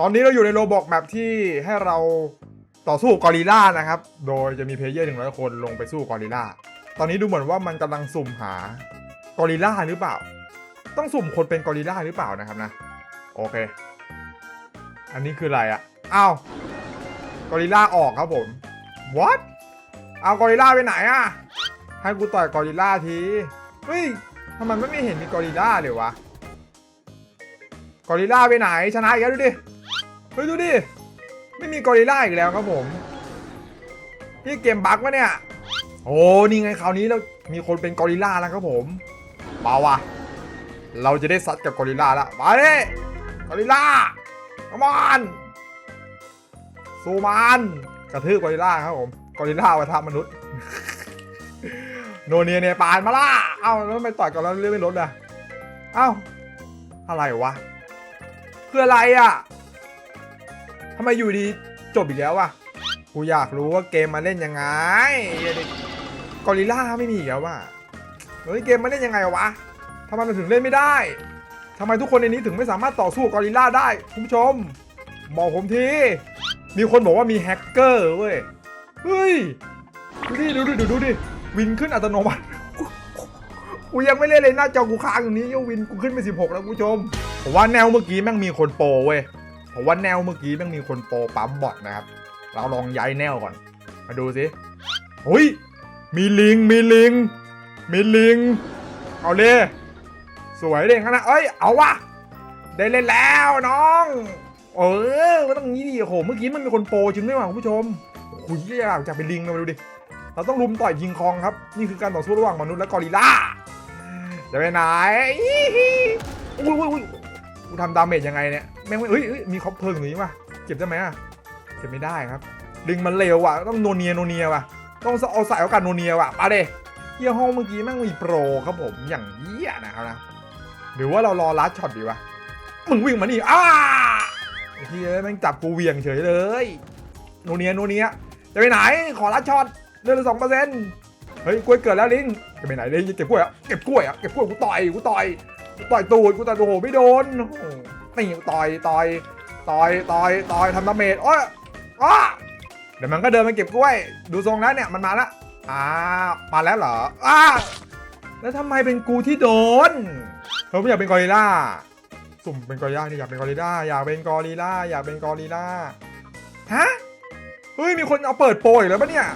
ตอนนี้เราอยู่ในโรบอกแมปที่ให้เราต่อสู้กอริลล่านะครับ โดยจะมีเพลเยอร์หนึ่งร้อยคนลงไปสู้กอริลล่าตอนนี้ดูเหมือนว่ามันกำลังสุ่มหากอริลล่าหรือเปล่า ต้องสุ่มคนเป็นกอริลล่าหรือเปล่านะครับนะ โอเค อันนี้คืออะไรอะอ้าวกอริลล่าออกครับผม what เอากอริลล่าไปไหนอะให้กูต่อยกอริลล่าที เฮ้ยทำไมไม่เห็นมีกอริลล่าเลยวะ กอริลล่าไปไหนชนะอีกแล้วดูดิ ฮ้ยดูดิ ไม่มีกอริลล่าอีกแล้วครับผมนี่เกมบั๊กวะเนี่ย โอ้นี่ไงคราวนี้เรามีคนเป็นกอริลล่าแล้วครับผมเปล่าวะเราจะได้ซัดกับกอริลล่าแล้วมาดิกอริลล่า come on สู้มันกระทืบกอริลล่าครับผมกอริลล่าวัฒมนุษย์โนเนียเนี่ยปาลมาล่าเอ้าแล้วไมต่อยกันแล้วเรื่องไม่ลดอะเอ้าอะไรวะคืออะไรอะ ทำไมอยู่ดีจบอีกแล้ววะกูอยากรู้ว่าเกมมาเล่นยังไงกอริล่าไม่มีอีกแล้ววะเฮ้ยเกมมาเล่นยังไงวะทำไมมันถึงเล่นไม่ได้ทำไมทุกคนในนี้ถึงไม่สามารถต่อสู้กอริล่าได้คุณผู้ชมบอกผมทีมีคนบอกว่ามีแฮกเกอร์เว้ยเฮ้ยดูดิดูดิดูดิดูดิวินขึ้นอัตโนมัติกูยังไม่เล่นเลยหน้าจอกูค้างอยู่นี้ยวินกูขึ้นไป16 แล้วคุณผู้ชมผมว่าแนวเมื่อกี้แม่งมีคนโปเว้ย ผมว่าแนวเมื่อกี้ม่งมีคนโปรปั๊มบอทนะครับ เราลองย้ายแนวก่อน มาดูสิเฮ้ยมีลิง มีลิง มีลิง เอาเลยสวยเด้งขนาดเอ้ย เอาวะได้เล่นแล้วน้อง เออมันต้องงี้ดิโอ้โหเมื่อกี้มันมีคนโปรจริงด้วยว่ะคุณผู้ชมโอ้โหอยากจะเป็นลิงมาดูดิ เราต้องลุมต่อยยิงคองครับ นี่คือการต่อสู้ระหว่างมนุษย์และกอริลล่าจะไปไหนอี้หีอุ้ยอุ้ยอุ้ย กูทำดาเมจยังไงเนี่ยแม่งไม่เฮ้ยเฮ้ยมีคอปเพลิงอย่างนี้ป่ะเก็บได้ไหมอะเก็บไม่ได้ครับลิงมันเร็วว่ะต้องโนเนียโนเนียว่ะต้องเอาใส่เอากันโนเนียว่ะมาเดเยี่ยห้องเมื่อกี้แม่งมีโปรครับผมอย่างเยี่ยนะครับนะหรือว่าเรารอลัดช็อตดีวะมึงวิ่งมานี่อ้าเฮียแม่งจับกูเวียงเฉยเลยโนเนียโนเนียจะไปไหนขอลัดช็อตเลือดสองเปอร์เซ็นต์เฮ้ยกล้วยเกิดแล้วลิงจะไปไหนลิงเก็บกล้วยอะเก็บกล้วยอะเก็บกล้วยกูต่อยกูต่อย ต่อยตูดกูต่อยตูดโหไม่โดนนี่ต่อยต่อยต่อยต่อยต่อยทำดาเมจโอ้ยอ้าเดี๋ยวมันก็เดินมาเก็บกล้วย ดูทรงแล้วเนี่ยมันมาแล้วอ่ามาแล้วเหรออ้าแล้วทำไมเป็นกูที่โดนเขาไม่อยากเป็นกอริลล่าสุ่มเป็นกอริลล่านี่อยากเป็นกอริลล่าอยากเป็นกอริลล่าอยากเป็นกอริลล่าฮะเฮ้ยมีคนเอาเปิดโปรอีกแล้วปะเนี่ย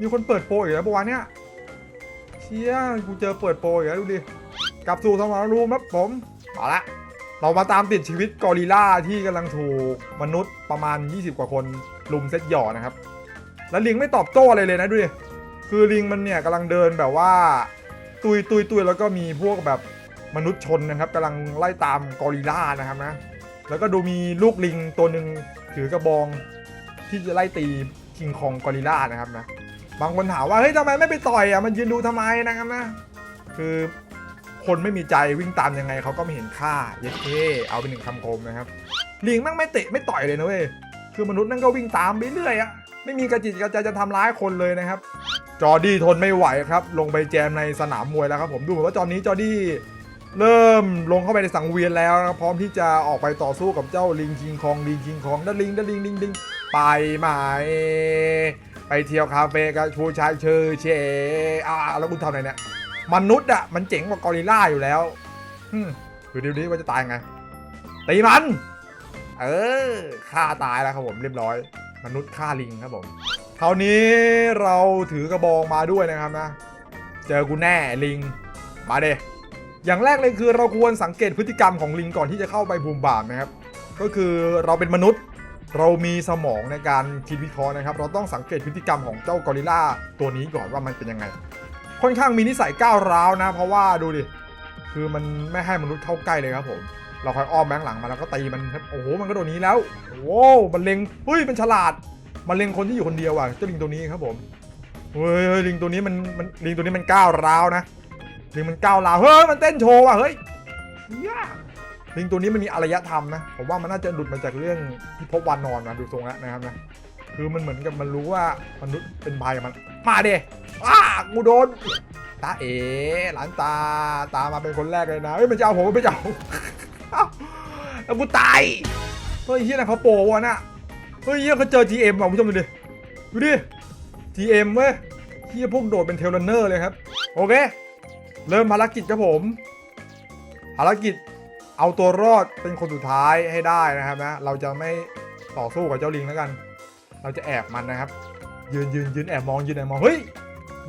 มีคนเปิดโปรอีกแล้วปะวะเนี่ยเชี่ยกูเจอเปิดโปรอีกแล้วดูดิ กลับสู่สมรภูมิครับผมมาละเรามาตามติดชีวิตกอริล่าที่กำลังถูกมนุษย์ประมาณ 20 กว่าคนลุมเซตหย่อนะครับ แล้วลิงไม่ตอบโต้อะไรเลยนะดูดิคือลิงมันเนี่ยกำลังเดินแบบว่า ตุยตุยตุยแล้วก็มีพวกแบบมนุษย์ชนนะครับกำลังไล่ตามกอริล่านะครับนะแล้วก็ดูมีลูกลิงตัวหนึ่งถือกระบองที่จะไล่ตีคิงคองกอริล่านะครับนะบางคนถามว่าเฮ้ยทำไมไม่ไปต่อยอะมันยืนดูทำไมนะครับนะคือ คนไม่มีใจวิ่งตามยังไงเขาก็ไม่เห็นค่าเย็ดเท่เอาเป็นหนึ่งคำคมนะครับลิงแม่งไม่เตะไม่ต่อยเลยนะเว้ยคือมนุษย์นั่นก็วิ่งตามไปเรื่อยอะไม่มีกระจิตกระใจจะทำร้ายคนเลยนะครับ จอดี้ทนไม่ไหวครับ ลงไปแจมในสนามมวยแล้วครับผมดูเหมือนว่าตอนนี้จอดี้เริ่มลงเข้าไปในสังเวียนแล้วนะพร้อมที่จะออกไปต่อสู้กับเจ้าลิงคิงคองลิงคิงคองดันลิงดันลิงลิงลิงไปไหมไปเที่ยวคาเฟ่กับผู้ชายเชอเชอ่าแล้วคุณทำอะไรเนี่ย มนุษย์อะมันเจ๋งกว่ากอริลล่าอยู่แล้วฮึมดูดิวดิว่าจะตายไงตีมัน เออฆ่าตายแล้วครับผมเรียบร้อย มนุษย์ฆ่าลิงครับผมคราวนี้เราถือกระบองมาด้วยนะครับนะ เจอกูแน่ลิง มาเดอย่างแรกเลยคือเราควรสังเกตพฤติกรรมของลิงก่อนที่จะเข้าไปบูมบามนะครับ ก็คือเราเป็นมนุษย์เรามีสมองในการคิดวิเคราะห์นะครับ เราต้องสังเกตพฤติกรรมของเจ้ากอริลล่าตัวนี้ก่อนว่ามันเป็นยังไง ค่อนข้างมีนิสัยก้าวร้าวนะ เพราะว่าดูดิ คือมันไม่ให้มนุษย์เข้าใกล้เลยครับผม เราคอยอ้อมแบงหลังมาแล้วก็ตีมันครับโอ้โหมันก็โดดหนี้แล้วโอ้โหมันเล็งเฮ้ยมันฉลาดมันเล็งคนที่อยู่คนเดียวอะเจ้าลิงตัวนี้ครับผมเฮ้ยเฮ้ยลิงตัวนี้มันมันลิงตัวนี้มันก้าวร้าวนะลิงมันก้าวร้าวเฮ้ยมันเต้นโชว์ว่ะเฮ้ยเหี้ยลิงตัวนี้มันมีอารยธรรมนะผมว่ามันน่าจะหลุดมาจากเรื่องที่พบวานนอนนะดูทรงแล้วนะครับนะคือมันเหมือนกับมันรู้ว่ามนุษย์เป็นภัยกับมันมาเด อ้ากูโดนตาเอ๋หลานตาตามาเป็นคนแรกเลยนะเฮ้ยมันจะเอาผมมันไม่จะเอาเอ้าแล้วกูตายเฮ้ยเฮียนะเขาโปวะน่ะเฮ้ยเฮียเขาเจอ GM ว่ะคุณผู้ชมดูดิดูดิ GM เว้ยเฮียพวกโดดเป็นเทเลนเนอร์เลยครับ โอเค เริ่มภารกิจครับผมภารกิจเอาตัวรอดเป็นคนสุดท้ายให้ได้นะครับนะเราจะไม่ต่อสู้กับเจ้าลิงแล้วกัน เราจะแอบมันนะครับ ยืนยืนยืนแอบมองยืนแอบมองเฮ้ย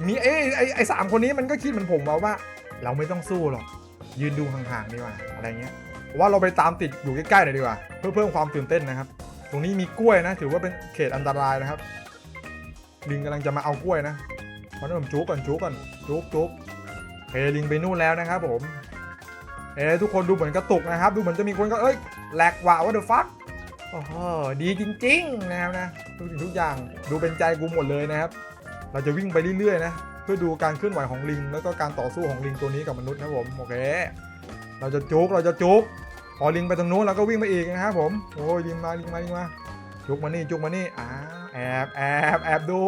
มีไอ้ไอ้ไอ้สามคนนี้มันก็คิดเหมือนผมมาว่า เราไม่ต้องสู้หรอก ยืนดูห่างๆดีกว่าอะไรเงี้ยว่าเราไปตามติดอยู่ใกล้ๆหน่อยดีกว่า เพื่อเพิ่มความตื่นเต้นนะครับ ตรงนี้มีกล้วยนะ ถือว่าเป็นเขตอันตรายนะครับลิงกำลังจะมาเอากล้วยนะเพราะนั้นผมจุกก่อนจุกก่อนจุกจุกเฮลิงไปนู่นแล้วนะครับผมเอ้ทุกคนดูเหมือนกระตุกนะครับ ดูเหมือนจะมีคนก็เอ้ยแหลกว่ะว่าเดอะฟักโอ้โหดีจริง ๆ นะครับนะทุกสิ่งทุกอย่างดูเป็นใจกูหมดเลยนะครับ เราจะวิ่งไปเรื่อยๆนะเพื่อดูการเคลื่อนไหวของลิง แล้วก็การต่อสู้ของลิงตัวนี้กับมนุษย์นะผมโอเค เราจะจุกเราจะจุกพอลิงไปตรงนู้นเราก็วิ่งไปอีกนะครับผมโอ้ยลิงมาลิงมาลิงมาจุกมานี่จุกมานี่อ่าแอบแอบแอบดู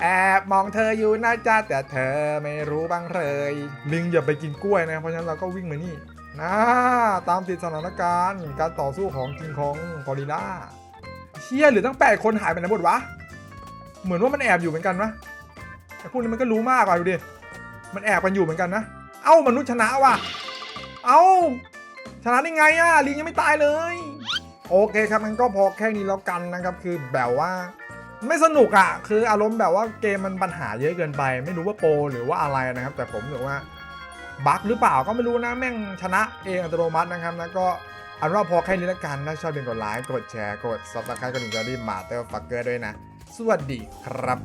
แอบมองเธออยู่นะจ๊ะแต่เธอไม่รู้บ้างเลยลิงอย่าไปกินกล้วยนะเพราะฉะนั้นเราก็วิ่งมานี่นะตามติดสถานการณ์การต่อสู้ของกิงของกอริลล่าเชี่ยหรือตั้งแปดคนหายไปไหนหมดวะ เหมือนว่ามันแอบอยู่เหมือนกันนะ ไอ้พวกนี้มันก็รู้มากอะดูดิ มันแอบกันอยู่เหมือนกันนะ เอ้ามนุษย์ชนะว่ะ เอ้าชนะได้ไงอะลิงยังไม่ตายเลย โอเคครับมันก็พอแค่นี้แล้วกันนะครับ คือแบบว่า ไม่สนุกอะ คืออารมณ์แบบว่าเกมมันปัญหาเยอะเกินไป ไม่รู้ว่าโปรหรือว่าอะไรนะครับ แต่ผมรู้ว่าบั๊กหรือเปล่าก็ไม่รู้นะแม่งชนะเองอัตโนมัตินะครับนะก็อันว่าพอแค่นี้แล้วกันถ้าชอบอย่าลืมกดไลค์กดแชร์กด subscribe กดดิ่งจะรีบมาเตอร์ฟักเกอร์ด้วยนะ สวัสดีครับ